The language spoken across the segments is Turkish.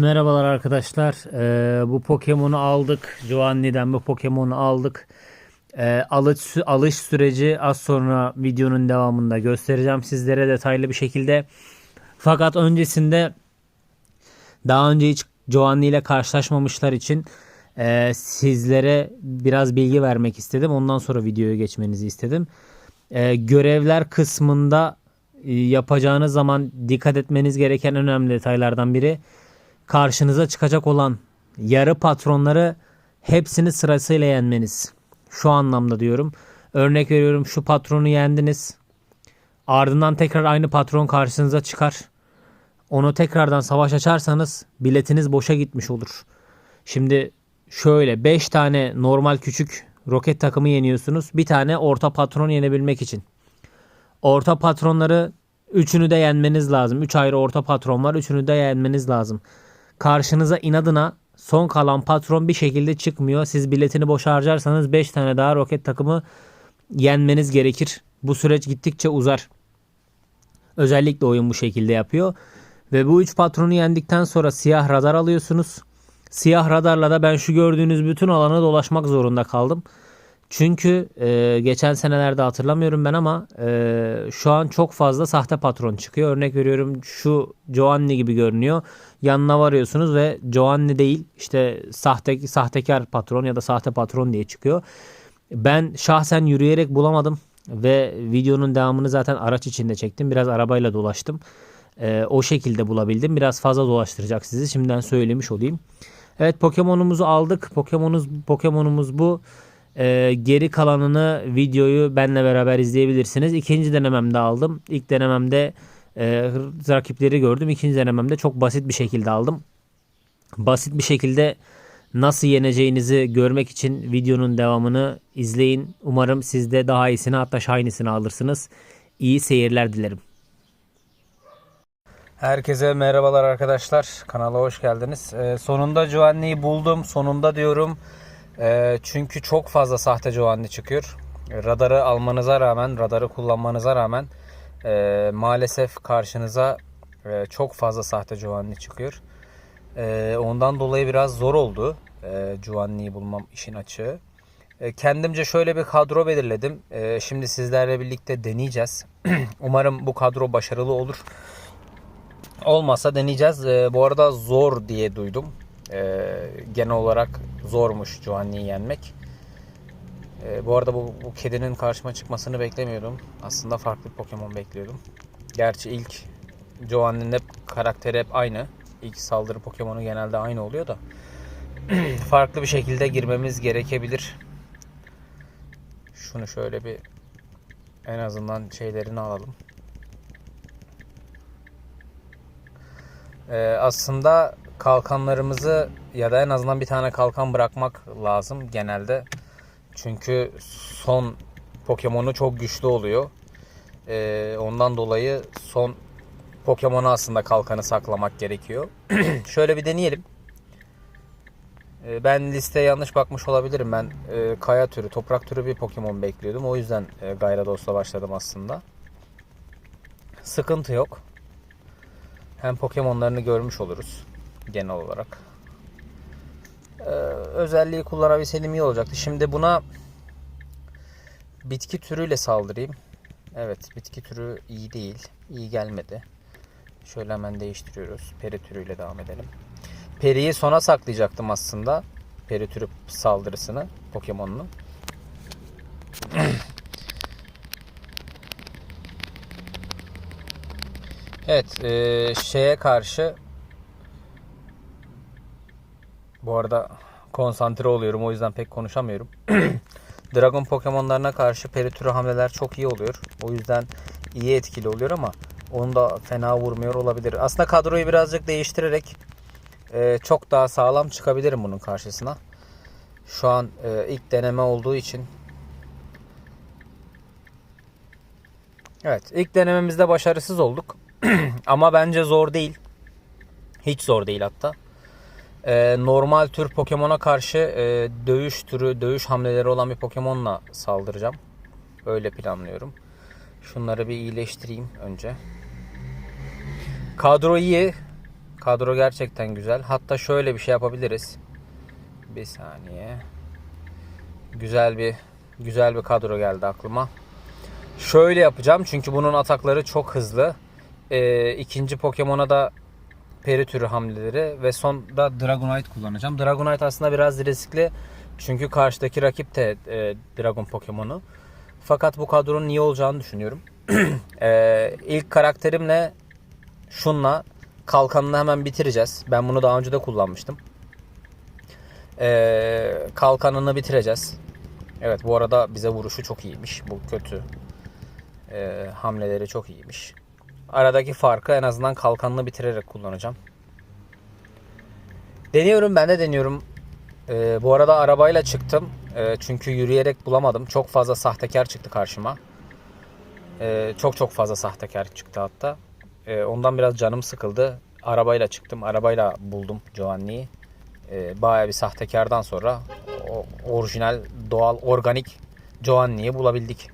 merhabalar arkadaşlar. Ee, bu Pokemon'u aldık. Giovanni'den bu Pokemon'u aldık. Ee, alış, alış süreci az sonra videonun devamında göstereceğim sizlere detaylı bir şekilde. Fakat öncesinde daha önce hiç Giovanni ile karşılaşmamışlar için e, sizlere biraz bilgi vermek istedim. Ondan sonra videoya geçmenizi istedim. E, görevler kısmında e, yapacağınız zaman dikkat etmeniz gereken önemli detaylardan biri karşınıza çıkacak olan yarı patronları hepsini sırasıyla yenmeniz. Şu anlamda diyorum. Örnek veriyorum şu patronu yendiniz. Ardından tekrar aynı patron karşınıza çıkar. Onu tekrardan savaş açarsanız biletiniz boşa gitmiş olur. Şimdi şöyle 5 tane normal küçük roket takımı yeniyorsunuz. Bir tane orta patron yenebilmek için. Orta patronları üçünü de yenmeniz lazım. 3 ayrı orta patron var. Üçünü de yenmeniz lazım. Karşınıza inadına son kalan patron bir şekilde çıkmıyor. Siz biletini boş harcarsanız 5 tane daha roket takımı yenmeniz gerekir. Bu süreç gittikçe uzar. Özellikle oyun bu şekilde yapıyor. Ve bu 3 patronu yendikten sonra siyah radar alıyorsunuz. Siyah radarla da ben şu gördüğünüz bütün alanı dolaşmak zorunda kaldım. Çünkü e, geçen senelerde hatırlamıyorum ben ama e, şu an çok fazla sahte patron çıkıyor. Örnek veriyorum şu Giovanni gibi görünüyor. Yanına varıyorsunuz ve Giovanni değil işte sahte sahtekar patron ya da sahte patron diye çıkıyor. Ben şahsen yürüyerek bulamadım ve videonun devamını zaten araç içinde çektim. Biraz arabayla dolaştım. E, o şekilde bulabildim. Biraz fazla dolaştıracak sizi. Şimdiden söylemiş olayım. Evet Pokemon'umuzu aldık. Pokemon'umuz Pokemon'umuz bu. Ee, geri kalanını videoyu benle beraber izleyebilirsiniz. İkinci denememde aldım. İlk denememde e, rakipleri gördüm. İkinci denememde çok basit bir şekilde aldım. Basit bir şekilde nasıl yeneceğinizi görmek için videonun devamını izleyin. Umarım siz de daha iyisini hatta şahinisini alırsınız. İyi seyirler dilerim. Herkese merhabalar arkadaşlar. Kanala hoş geldiniz. Ee, sonunda Giovanni'yi buldum. Sonunda diyorum. Ee, çünkü çok fazla sahte Giovanni çıkıyor. Radarı almanıza rağmen, radarı kullanmanıza rağmen e, maalesef karşınıza e, çok fazla sahte Giovanni çıkıyor. E, ondan dolayı biraz zor oldu e, Giovanni'yi bulmam işin açığı. E, kendimce şöyle bir kadro belirledim. E, şimdi sizlerle birlikte deneyeceğiz. Umarım bu kadro başarılı olur. Olmasa deneyeceğiz. E, bu arada zor diye duydum. E, genel olarak zormuş Giovanni'yi yenmek. E, bu arada bu, bu kedinin karşıma çıkmasını beklemiyordum. Aslında farklı bir Pokemon bekliyordum. Gerçi ilk Giovanni'nin hep karakteri hep aynı. İlk saldırı Pokemon'u genelde aynı oluyor da. farklı bir şekilde girmemiz gerekebilir. Şunu şöyle bir en azından şeylerini alalım. Ee, aslında kalkanlarımızı ya da en azından bir tane kalkan bırakmak lazım genelde. Çünkü son Pokemon'u çok güçlü oluyor. Ee, ondan dolayı son Pokemon'u aslında kalkanı saklamak gerekiyor. Şöyle bir deneyelim. Ee, ben listeye yanlış bakmış olabilirim. Ben e, kaya türü, toprak türü bir Pokemon bekliyordum. O yüzden e, Gyaradose'la başladım aslında. Sıkıntı yok. Hem Pokemon'larını görmüş oluruz genel olarak. Ee, özelliği kullanabilseydim iyi olacaktı. Şimdi buna bitki türüyle saldırayım. Evet bitki türü iyi değil. İyi gelmedi. Şöyle hemen değiştiriyoruz. Peri türüyle devam edelim. Peri'yi sona saklayacaktım aslında. Peri türü saldırısını Pokemon'unu. Evet, e, şeye karşı bu arada konsantre oluyorum o yüzden pek konuşamıyorum. Dragon Pokemon'larına karşı peri türü hamleler çok iyi oluyor. O yüzden iyi etkili oluyor ama onu da fena vurmuyor olabilir. Aslında kadroyu birazcık değiştirerek e, çok daha sağlam çıkabilirim bunun karşısına. Şu an e, ilk deneme olduğu için Evet, ilk denememizde başarısız olduk. Ama bence zor değil. Hiç zor değil hatta. Ee, normal tür Pokemon'a karşı e, dövüş türü, dövüş hamleleri olan bir Pokemon'la saldıracağım. Öyle planlıyorum. Şunları bir iyileştireyim önce. Kadro iyi. Kadro gerçekten güzel. Hatta şöyle bir şey yapabiliriz. Bir saniye. Güzel bir güzel bir kadro geldi aklıma. Şöyle yapacağım çünkü bunun atakları çok hızlı. Ee, ikinci Pokemon'a da peri türü hamleleri ve son da Dragonite kullanacağım. Dragonite aslında biraz riskli çünkü karşıdaki rakip de e, Dragon Pokemon'u. Fakat bu kadronun iyi olacağını düşünüyorum. ee, ilk karakterimle şunla kalkanını hemen bitireceğiz. Ben bunu daha önce de kullanmıştım. Ee, kalkanını bitireceğiz. Evet bu arada bize vuruşu çok iyiymiş. Bu kötü. Ee, hamleleri çok iyiymiş. Aradaki farkı en azından kalkanını bitirerek kullanacağım. Deniyorum ben de deniyorum. Ee, bu arada arabayla çıktım. Ee, çünkü yürüyerek bulamadım. Çok fazla sahtekar çıktı karşıma. Ee, çok çok fazla sahtekar çıktı hatta. Ee, ondan biraz canım sıkıldı. Arabayla çıktım. Arabayla buldum Giovanni'yi. Ee, bayağı bir sahtekardan sonra o orijinal, doğal, organik Giovanni'yi bulabildik.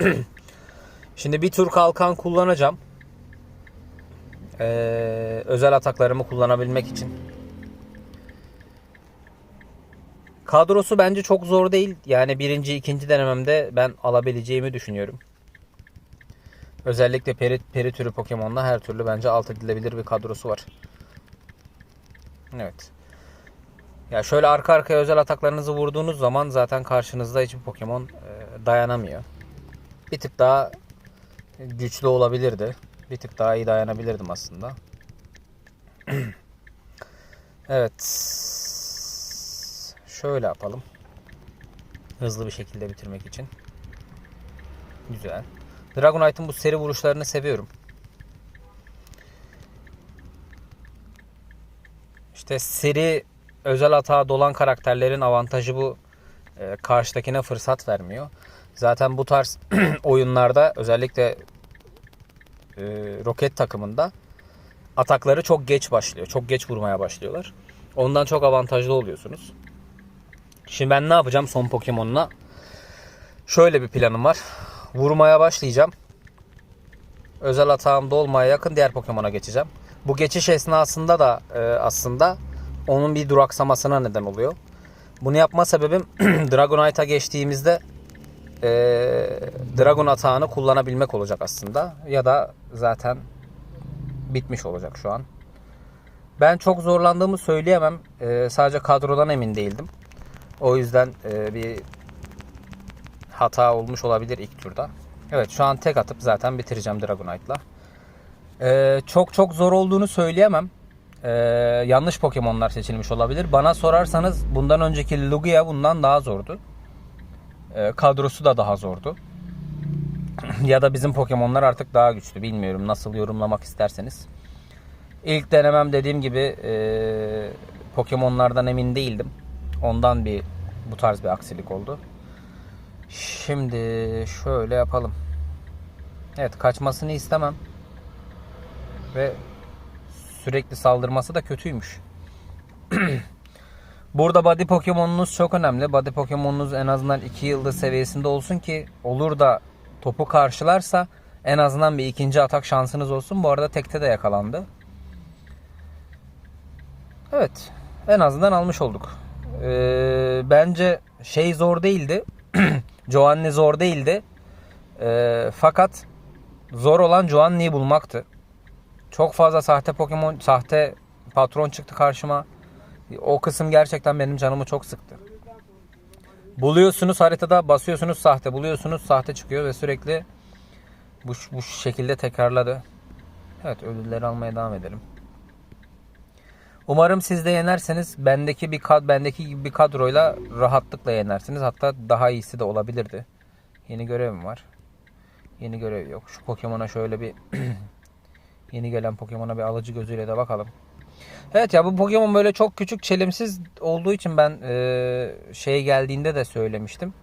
Şimdi bir tur kalkan kullanacağım. Ee, özel ataklarımı kullanabilmek için. Kadrosu bence çok zor değil. Yani birinci, ikinci denememde ben alabileceğimi düşünüyorum. Özellikle peri, peri türü Pokemon'la her türlü bence alt edilebilir bir kadrosu var. Evet. Ya şöyle arka arkaya özel ataklarınızı vurduğunuz zaman zaten karşınızda hiçbir Pokemon e, dayanamıyor. Bir tık daha güçlü olabilirdi. Bir tık daha iyi dayanabilirdim aslında. evet. Şöyle yapalım. Hızlı bir şekilde bitirmek için. Güzel. Dragonite'ın bu seri vuruşlarını seviyorum. İşte seri özel hata dolan karakterlerin avantajı bu. Ee, karşıdakine fırsat vermiyor. Zaten bu tarz oyunlarda özellikle e, roket takımında atakları çok geç başlıyor. Çok geç vurmaya başlıyorlar. Ondan çok avantajlı oluyorsunuz. Şimdi ben ne yapacağım son Pokemon'la? Şöyle bir planım var. Vurmaya başlayacağım. Özel atağım dolmaya yakın diğer Pokemon'a geçeceğim. Bu geçiş esnasında da e, aslında onun bir duraksamasına neden oluyor. Bunu yapma sebebim Dragonite'a geçtiğimizde e, Dragon atağını kullanabilmek olacak aslında. Ya da zaten bitmiş olacak şu an. Ben çok zorlandığımı söyleyemem. E, sadece kadrodan emin değildim. O yüzden e, bir hata olmuş olabilir ilk turda. Evet şu an tek atıp zaten bitireceğim Dragonite'la. E, çok çok zor olduğunu söyleyemem. E, yanlış Pokemon'lar seçilmiş olabilir. Bana sorarsanız bundan önceki Lugia bundan daha zordu. E, kadrosu da daha zordu. ya da bizim Pokemon'lar artık daha güçlü. Bilmiyorum nasıl yorumlamak isterseniz. İlk denemem dediğim gibi e, Pokemon'lardan emin değildim. Ondan bir bu tarz bir aksilik oldu. Şimdi şöyle yapalım. Evet kaçmasını istemem. Ve sürekli saldırması da kötüymüş. Burada body Pokemon'unuz çok önemli. Body Pokemon'unuz en azından 2 yıldız seviyesinde olsun ki olur da topu karşılarsa en azından bir ikinci atak şansınız olsun. Bu arada tekte de yakalandı. Evet. En azından almış olduk. Ee, bence şey zor değildi. Giovanni zor değildi. Ee, fakat zor olan Giovanni'yi bulmaktı. Çok fazla sahte Pokemon, sahte patron çıktı karşıma. O kısım gerçekten benim canımı çok sıktı. Buluyorsunuz haritada basıyorsunuz sahte buluyorsunuz sahte çıkıyor ve sürekli bu, bu şekilde tekrarladı. Evet ödülleri almaya devam edelim. Umarım siz de yenerseniz bendeki bir kad bendeki gibi bir kadroyla rahatlıkla yenersiniz. Hatta daha iyisi de olabilirdi. Yeni görevim var. Yeni görev yok. Şu Pokemon'a şöyle bir yeni gelen Pokemon'a bir alıcı gözüyle de bakalım. Evet ya bu Pokemon böyle çok küçük çelimsiz olduğu için ben e, şey geldiğinde de söylemiştim.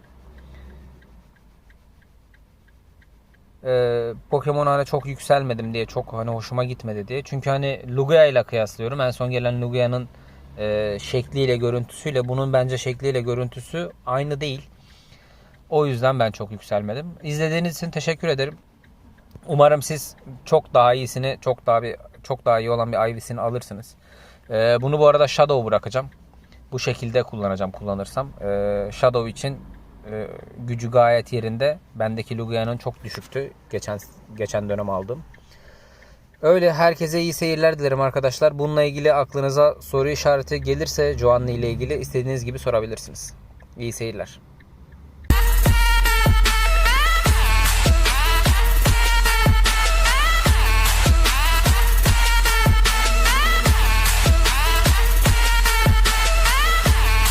e, Pokemon hani çok yükselmedim diye çok hani hoşuma gitmedi diye. Çünkü hani Lugia ile kıyaslıyorum. En son gelen Lugia'nın e, şekliyle görüntüsüyle bunun bence şekliyle görüntüsü aynı değil. O yüzden ben çok yükselmedim. İzlediğiniz için teşekkür ederim. Umarım siz çok daha iyisini, çok daha bir çok daha iyi olan bir Ivy'sini alırsınız. Ee, bunu bu arada Shadow bırakacağım. Bu şekilde kullanacağım kullanırsam. Ee, Shadow için e, gücü gayet yerinde. Bendeki Lugia'nın çok düşüktü. Geçen geçen dönem aldım. Öyle herkese iyi seyirler dilerim arkadaşlar. Bununla ilgili aklınıza soru işareti gelirse Joanne ile ilgili istediğiniz gibi sorabilirsiniz. İyi seyirler.